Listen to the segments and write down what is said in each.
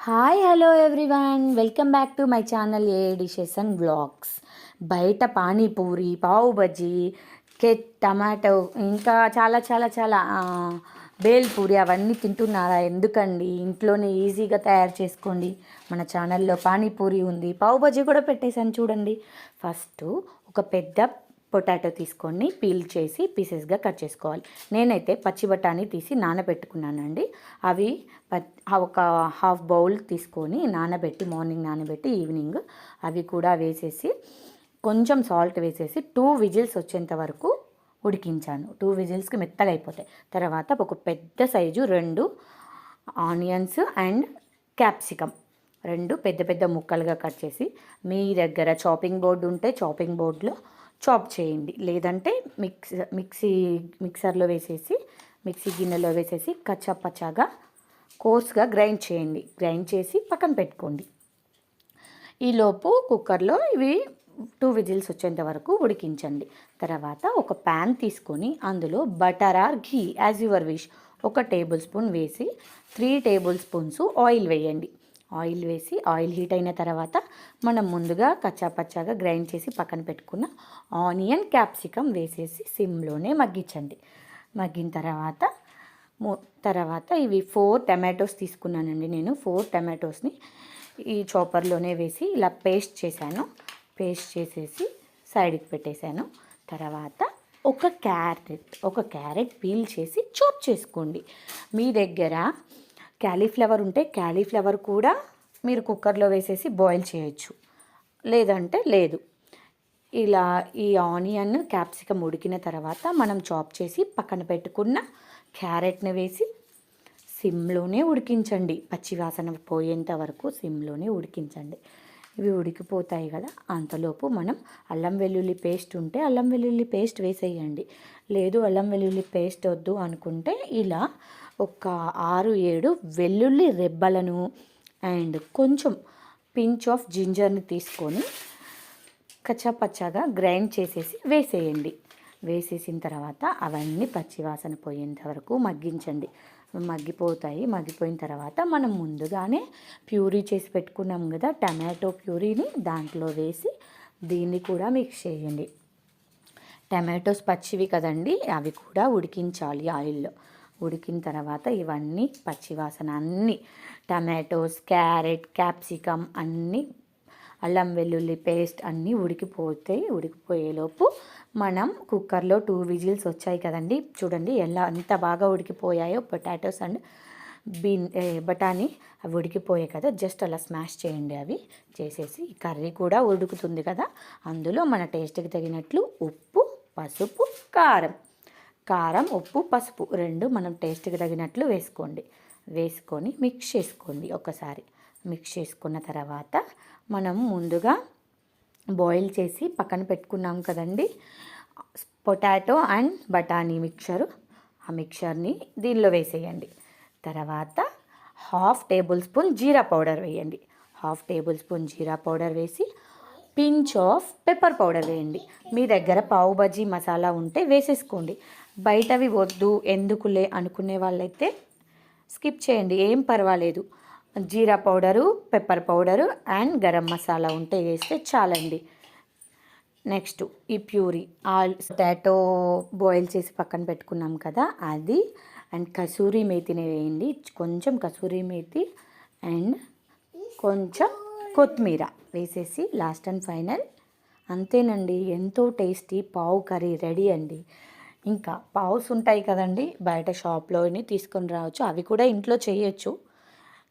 Hi hello everyone welcome back to my channel A dishes and blogs బయట పానీపూరి పావు bajji కెట్ tomato ఇంకా చాలా చాలా చాలా బేల్పూరి అవన్నీ తింటున్నారా? ఎందుకండి? ఇంట్లోనే ఈజీగా తయారు చేసుకోండి. మన ఛానల్లో పానీపూరి ఉంది. పావు బజ్జీ కూడా పెట్టేశాను చూడండి. ఫస్ట్ ఒక పెద్ద పొటాటో తీసుకొని పీల్ చేసి పీసెస్గా కట్ చేసుకోవాలి. నేనైతే పచ్చి బఠానీ తీసి నానబెట్టుకున్నానండి. అవి ప- ఒక హాఫ్ బౌల్ తీసుకొని నానబెట్టి మార్నింగ్ నానబెట్టి ఈవినింగ్ అవి కూడా వేసేసి కొంచెం సాల్ట్ వేసేసి టూ విజిల్స్ వచ్చేంత వరకు ఉడికించాను. టూ విజిల్స్కి మెత్తగా అయిపోతాయి తర్వాత ఒక పెద్ద సైజు రెండు ఆనియన్స్ అండ్ క్యాప్సికమ్. రెండు పెద్ద పెద్ద ముక్కలుగా కట్ చేసి మీ దగ్గర చాపింగ్ బోర్డు ఉంటే చాపింగ్ బోర్డులో చాప్ చేయండి. లేదంటే మిక్స్ మిక్సీ మిక్సర్లో వేసేసి మిక్సీ గిన్నెలో వేసేసి కచ్చా పచ్చాగా కోర్స్గా గ్రైండ్ చేయండి. గ్రైండ్ చేసి పక్కన పెట్టుకోండి. ఈలోపు కుక్కర్లో ఇవి టూ విజిల్స్ వచ్చేంత వరకు ఉడికించండి. తర్వాత ఒక ప్యాన్ తీసుకొని అందులో butter or ghee as your wish ఒక టేబుల్ స్పూన్ వేసి త్రీ టేబుల్ స్పూన్స్ ఆయిల్ వేయండి. ఆయిల్ వేసి ఆయిల్ హీట్ అయిన తర్వాత మనం ముందుగా కచ్చాపచ్చాగా గ్రైండ్ చేసి పక్కన పెట్టుకున్న ఆనియన్ క్యాప్సికమ్ వేసేసి సిమ్లోనే మగ్గించండి. మగ్గిన తర్వాత తర్వాత ఇవి ఫోర్ టమాటోస్ తీసుకున్నానండి నేను. ఫోర్ టమాటోస్ని ఈ చాపర్లోనే వేసి ఇలా పేస్ట్ చేశాను. పేస్ట్ చేసేసి సైడ్కి పెట్టేశాను. తర్వాత ఒక క్యారెట్ ఒక క్యారెట్ పీల్ చేసి చాప్ చేసుకోండి. మీ దగ్గర క్యాలీఫ్లవర్ ఉంటే క్యాలీఫ్లవర్ కూడా మీరు కుక్కర్లో వేసేసి బాయిల్ చేయొచ్చు. లేదంటే లేదు. ఇలా ఈ ఆనియన్ క్యాప్సికమ్ ఉడికిన తర్వాత మనం చాప్ చేసి పక్కన పెట్టుకున్న క్యారెట్ని వేసి సిమ్లోనే ఉడికించండి. పచ్చివాసన పోయేంత వరకు సిమ్లోనే ఉడికించండి. ఇవి ఉడికిపోతాయి కదా అంతలోపు మనం అల్లం వెల్లుల్లి పేస్ట్ ఉంటే అల్లం వెల్లుల్లి పేస్ట్ వేసేయండి. లేదు అల్లం వెల్లుల్లి పేస్ట్ వద్దు అనుకుంటే ఇలా ఒక ఆరు ఏడు వెల్లుల్లి రెబ్బలను అండ్ కొంచెం పించ్ ఆఫ్ జింజర్ని తీసుకొని కచ్చాపచ్చాగా గ్రైండ్ చేసేసి వేసేయండి. వేసేసిన తర్వాత అవన్నీ పచ్చివాసన పోయేంత వరకు మగ్గించండి. మగ్గిపోతాయి. మగ్గిపోయిన తర్వాత మనం ముందుగానే ప్యూరీ చేసి పెట్టుకున్నాం కదా టమాటో ప్యూరీని దాంట్లో వేసి దీన్ని కూడా మిక్స్ చేయండి. టమాటోస్ పచ్చివి కదండి అవి కూడా ఉడికించాలి ఆయిల్లో. ఉడికిన తర్వాత ఇవన్నీ పచ్చివాసన అన్నీ. టమాటోస్ క్యారెట్ క్యాప్సికమ్ అన్నీ అల్లం వెల్లుల్లి పేస్ట్ అన్నీ ఉడికిపోతాయి ఉడికిపోయేలోపు మనం కుక్కర్లో టూ విజిల్స్ వచ్చాయి కదండి. చూడండి ఎలా ఎంత బాగా ఉడికిపోయాయో పొటాటోస్ అండ్ బీన్ బఠానీ అవి ఉడికిపోయాయి కదా. జస్ట్ అలా స్మాష్ చేయండి అవి. చేసేసి కర్రీ కూడా ఉడుకుతుంది కదా. అందులో మన టేస్ట్కి తగినట్లు ఉప్పు పసుపు కారం. కారం ఉప్పు పసుపు రెండు మనం టేస్ట్కి తగినట్లు వేసుకోండి. వేసుకొని మిక్స్ చేసుకోండి ఒకసారి. మిక్స్ చేసుకున్న తర్వాత మనం ముందుగా బాయిల్ చేసి పక్కన పెట్టుకున్నాం కదండి. పొటాటో అండ్ బఠానీ మిక్చరు. ఆ మిక్చర్ని దీనిలో వేసేయండి. తర్వాత హాఫ్ టేబుల్ స్పూన్ జీరా పౌడర్ వేయండి. హాఫ్ టేబుల్ స్పూన్ జీరా పౌడర్ వేసి పించ్ ఆఫ్ పెప్పర్ పౌడర్ వేయండి. మీ దగ్గర పావు బజ్జీ మసాలా ఉంటే వేసేసుకోండి. బయటవి వద్దు ఎందుకులే అనుకునే వాళ్ళైతే స్కిప్ చేయండి ఏం పర్వాలేదు. Jeera powder pepper powder and garam masala ఉంటే వేస్తే చాలండి. నెక్స్ట్ ఈ ప్యూరీ ఆల్ పొటాటో బాయిల్ చేసి పక్కన పెట్టుకున్నాం కదా అది అండ్ కసూరి మేతిని వేయండి. కొంచెం కసూరి మేతి అండ్ కొంచెం కొత్తిమీర వేసేసి లాస్ట్ అండ్ ఫైనల్. అంతేనండి ఎంతో టేస్టీ పావు కర్రీ రెడీ అండి. ఇంకా పావుస్ ఉంటాయి కదండి బయట షాప్లోని తీసుకొని రావచ్చు. అవి కూడా ఇంట్లో చేయొచ్చు.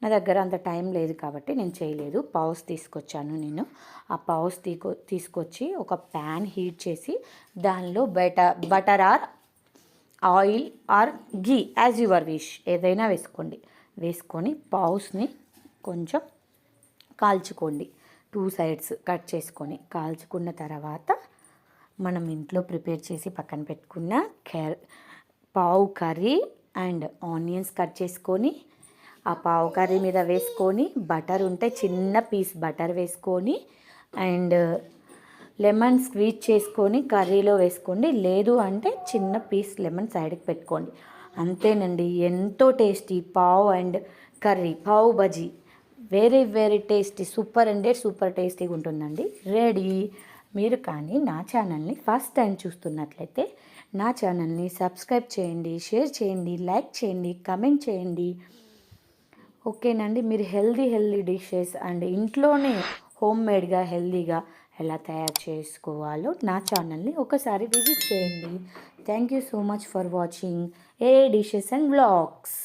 నా దగ్గర అంత టైం లేదు కాబట్టి నేను చేయలేదు. పావుస్ తీసుకొచ్చాను నేను. ఆ పావుస్ తీకో తీసుకొచ్చి ఒక ప్యాన్ హీట్ చేసి దానిలో butter butter or oil or ghee as your wish ఏదైనా వేసుకోండి. వేసుకొని పావుస్ని కొంచెం కాల్చుకోండి. టూ సైడ్స్ కట్ చేసుకొని కాల్చుకున్న తర్వాత మనం ఇంట్లో ప్రిపేర్ చేసి పక్కన పెట్టుకున్న కర్ పావు కర్రీ అండ్ ఆనియన్స్ కట్ చేసుకొని ఆ పావు కర్రీ మీద వేసుకొని బటర్ ఉంటే చిన్న పీస్ బటర్ వేసుకొని అండ్ లెమన్ స్క్వీజ్ చేసుకొని కర్రీలో వేసుకోండి. లేదు అంటే చిన్న పీస్ లెమన్ సైడ్కి పెట్టుకోండి. అంతేనండి ఎంతో tasty pav and curry pav bhaji very very tasty super అంటే సూపర్ టేస్టీగా ఉంటుందండి. రెడీ. మీరు కానీ నా ఛానల్ని ఫస్ట్ టైం చూస్తున్నట్లయితే నా ఛానల్ని సబ్స్క్రైబ్ చేయండి షేర్ చేయండి లైక్ చేయండి కమెంట్ చేయండి. ఓకేనండి మీరు హెల్దీ హెల్దీ డిషెస్ అండ్ ఇంట్లోనే హోమ్ మేడ్గా హెల్దీగా ఎలా తయారు చేసుకోవాలో నా ఛానల్ని ఒకసారి విజిట్ చేయండి. Thank you so much for watching A dishes and blogs